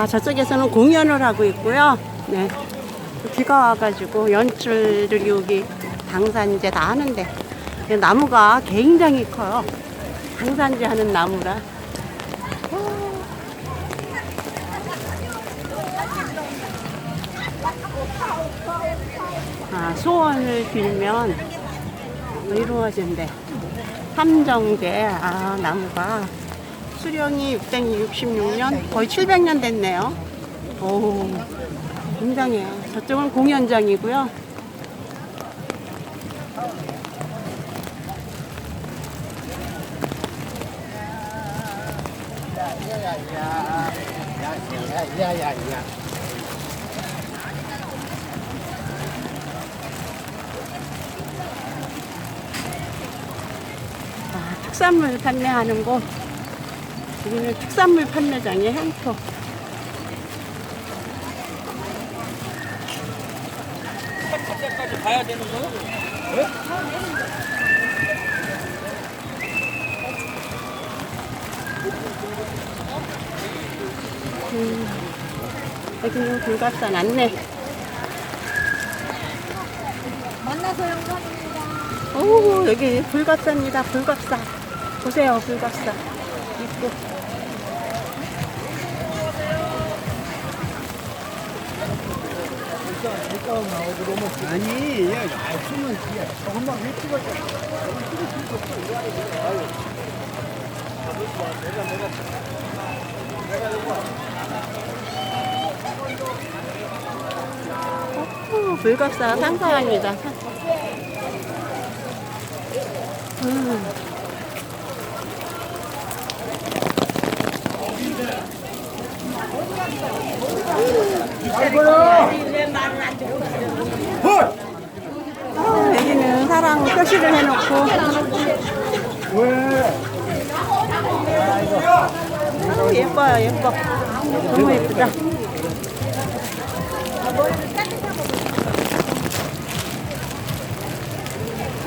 아, 저쪽에서는 공연을 하고 있고요. 네. 비가 와가지고 연출들이 여기 당산제 다 하는데 이 나무가 굉장히 커요. 당산제 하는 나무라. 아, 소원을 빌면 이루어진대. 삼정제, 아, 나무가 수령이 666년, 거의 700년 됐네요. 오, 굉장해요. 저쪽은 공연장이고요. 아, 특산물 판매하는 곳. 여기는 특산물 판매장이에요, 향토. 때까지 가야 되는 거요? 여기는 불갑산 안내. 만나서 영광입니다. 오, 여기 불갑산입니다, 불갑산. 보세요, 불갑산. 이쁘. 아니, 야, 알수면 뒤에 조금만 왜 찍었어? 오, 불갑산 상사입니다. 음. 아, 사랑 표시를 해놓고 아, 예뻐요 예뻐 너무 예쁘다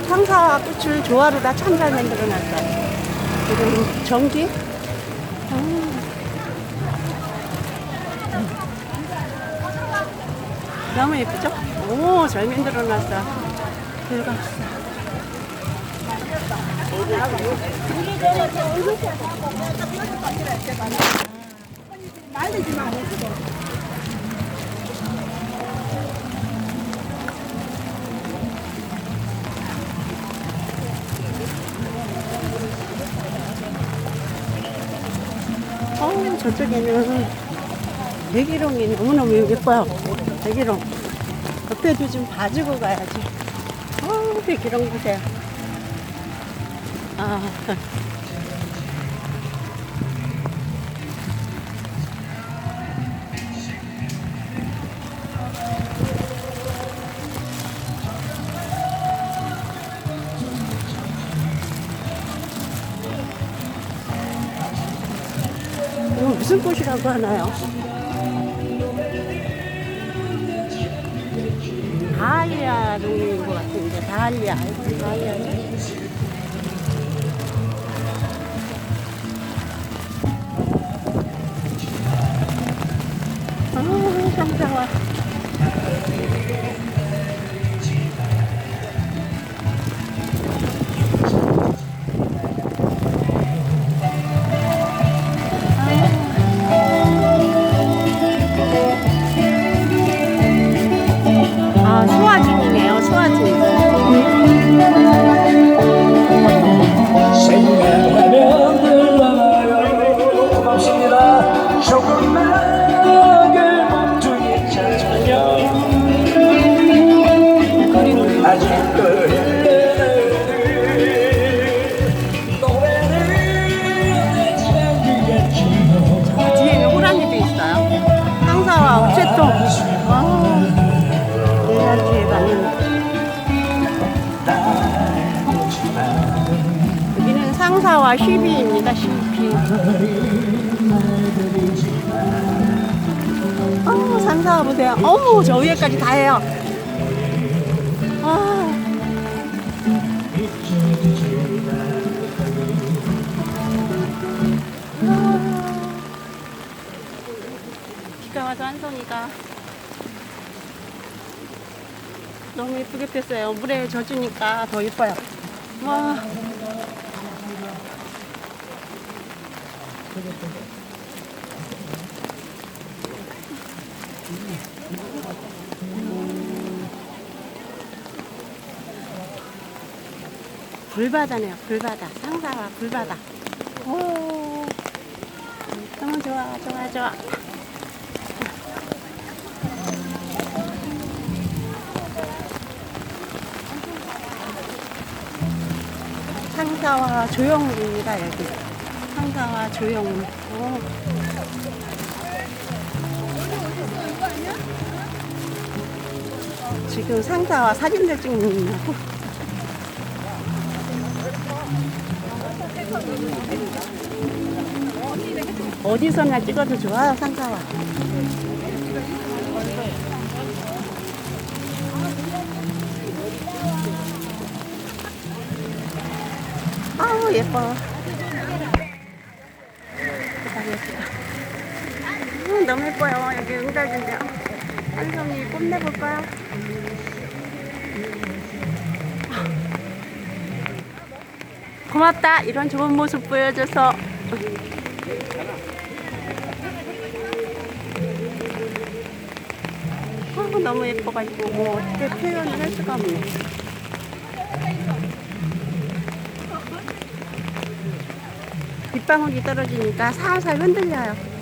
황사와 꽃을 조화로 다 참 잘 만들어놨어요 그리고 전기 아. 너무 예쁘죠? 오, 잘 만들어놨어. 들어갔어. 어, 저쪽에는 대기롱이 너무너무 예뻐요. 대기롱. 옆에도 좀 봐주고 가야지. 어, 대기롱 보세요. 아. 무슨 꽃이라고 하나요? 다알리아 수 상사와 시비입니다 시비 어 상사와 보세요 어머 저 위에까지 다 해요 아 비가 와서 한송이가 너무 예쁘게 폈어요. 물에 젖으니까 더 예뻐요. 와. 불바다네요. 불바다. 상사와 불바다. 오. 너무 좋아, 좋아, 좋아. 상사와 조영입니다, 여기. 상사와 조영. 오. 지금 상사와 사진들 찍는 거. 어디서나 찍어도 좋아요, 상사와. 아우, 예뻐. 예쁘다, 예쁘다. 음, 너무 예뻐요. 여기 응달인데요. 한송이 뽐내볼까요? 고맙다. 이런 좋은 모습 보여줘서. 아, 너무 예뻐가지고 뭐 어떻게 표현을 할 수가 없네. 빗방울이 떨어지니까 살살 흔들려요.